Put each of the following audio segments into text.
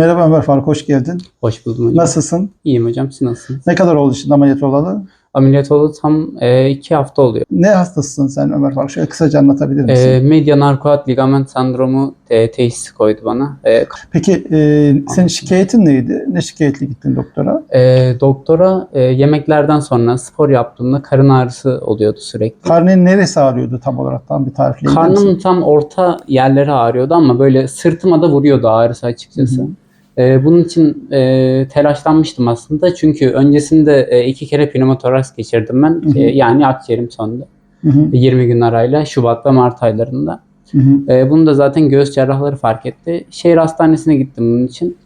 Merhaba Ömer Faruk, hoş geldin. Hoş buldum hocam. Nasılsın? İyiyim hocam. Siz nasılsınız? Ne kadar oldu şimdi ameliyat olalı? Ameliyat oldu tam e, iki hafta oluyor. Ne hastasısın sen Ömer Faruk? Şöyle kısaca anlatabilir misin? E, medya narkoat ligament sendromu e, teşhisi koydu bana. E, Peki e, senin şikayetin neydi? Ne şikayetli gittin doktora? e, doktora e, yemeklerden sonra spor yaptığımda karın ağrısı oluyordu sürekli. Karnın neresi ağrıyordu tam olarak? Tam bir tarifleyebilir misin? tam orta yerleri ağrıyordu ama böyle sırtıma da vuruyordu ağrısı açıkçası. Hı hı. E, bunun için e, telaşlanmıştım aslında çünkü öncesinde e, iki kere pneumotoraks geçirdim ben. Hı hı. E, yani akciğerim söndü. Hı hı, 20 gün arayla Şubat ve Mart aylarında. hı hı. E, bunu da zaten göğüs cerrahları fark etti. Şehir hastanesine gittim bunun için.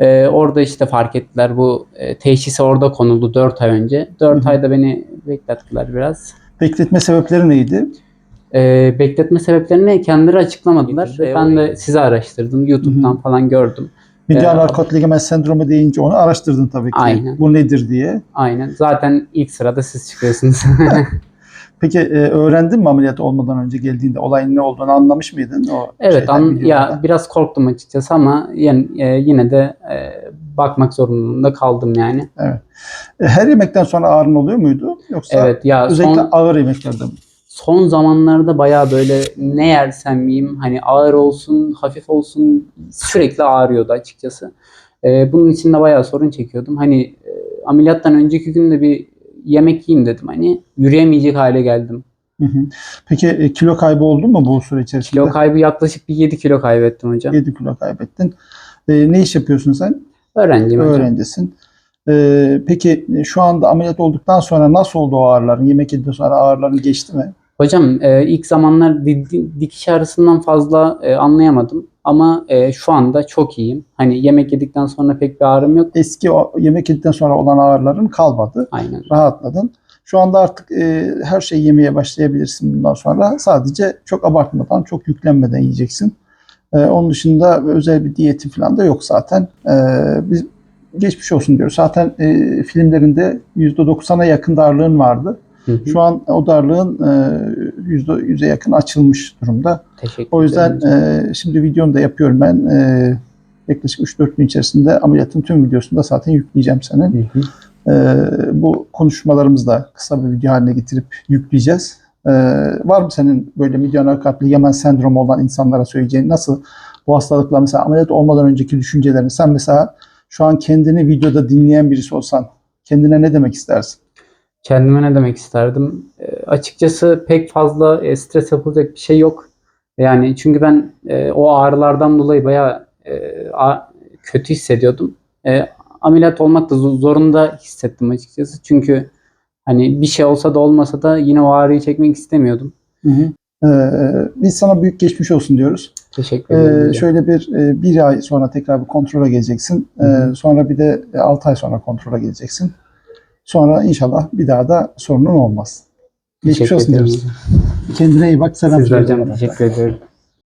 E, orada işte fark ettiler bu e, teşhisi orada konuldu 4 ay önce. 4 Hı hı. ayda beni beklettiler biraz. Bekletme sebepleri neydi? E, bekletme sebeplerini kendileri açıklamadılar. E, ben de sizi araştırdım. YouTube'dan falan gördüm. Medial Ee, arkot ligament sendromu deyince onu araştırdın tabii ki. Aynen. Bu nedir diye. Aynen. Zaten ilk sırada siz çıkıyorsunuz. Peki e, öğrendin mi ameliyat olmadan önce geldiğinde olayın ne olduğunu anlamış mıydın? O evet şeyden, an, ya biraz korktum açıkçası ama yine, e, yine de e, bakmak zorunda kaldım yani. E, Her yemekten sonra ağrın oluyor muydu? Yoksa Evet ya özellikle son ağır yemeklerde mi? Son zamanlarda bayağı böyle ne yersem yiyeyim hani ağır olsun, hafif olsun sürekli ağrıyordu açıkçası. Ee, bunun için de bayağı sorun çekiyordum. Hani e, ameliyattan önceki gün de bir yemek yiyeyim dedim. Hani yürüyemeyecek hale geldim. Hı hı. Peki e, kilo kaybı oldu mu bu süre içerisinde? Kilo kaybı yaklaşık bir 7 kilo kaybettim hocam. 7 kilo kaybettin. E, ne iş yapıyorsun sen? Öğrenciyim hocam. Öğrencisin. E, peki e, şu anda ameliyat olduktan sonra nasıl oldu o ağrıların? Yemek yedikten sonra ağrıların geçti mi? Hocam e, ilk zamanlar di- di- dikiş ağrısından fazla e, anlayamadım. Ama e, şu anda çok iyiyim. Hani yemek yedikten sonra pek bir ağrım yok. Eski o yemek yedikten sonra olan ağrıların kalmadı. Aynen. Rahatladın. Şu anda artık e, her şeyi yemeye başlayabilirsin bundan sonra. Sadece çok abartmadan, çok yüklenmeden yiyeceksin. E, onun dışında özel bir diyeti falan da yok zaten. E, biz geçmiş olsun diyoruz. Zaten e, filmlerinde %90'a yakın darlığın vardı. Hı hı. Şu an o darlığın e, %100'e yakın açılmış durumda. Teşekkür O yüzden e, şimdi videonu da yapıyorum ben. E, yaklaşık 3-4 gün içerisinde ameliyatın tüm videosunu da zaten yükleyeceğim senin. Hı hı. Ee, bu konuşmalarımızı da kısa bir video haline getirip yükleyeceğiz. Ee, var mı senin böyle milyoner kalpli Yemen sendromu olan insanlara söyleyeceğin nasıl bu hastalıkla mesela ameliyat olmadan önceki düşüncelerini sen mesela şu an kendini videoda dinleyen birisi olsan kendine ne demek istersin? Kendime ne demek isterdim? E, açıkçası pek fazla e, stres yapılacak bir şey yok. Yani çünkü ben e, o ağrılardan dolayı bayağı e, a- kötü hissediyordum. E, ameliyat olmak da zo- zorunda hissettim açıkçası. Çünkü hani bir şey olsa da olmasa da yine o ağrıyı çekmek istemiyordum. Ee, biz sana büyük geçmiş olsun diyoruz. Teşekkür Ee, ederim. hocam. şöyle bir e, bir ay sonra tekrar bir kontrole geleceksin. Ee, Hı hı. sonra bir de 6 ay sonra kontrole geleceksin. Sonra inşallah bir daha da sorunun olmaz. Geçmiş olsun diyoruz. Kendine iyi bak. Selam Siz de söyle hocam bana. teşekkür ederim.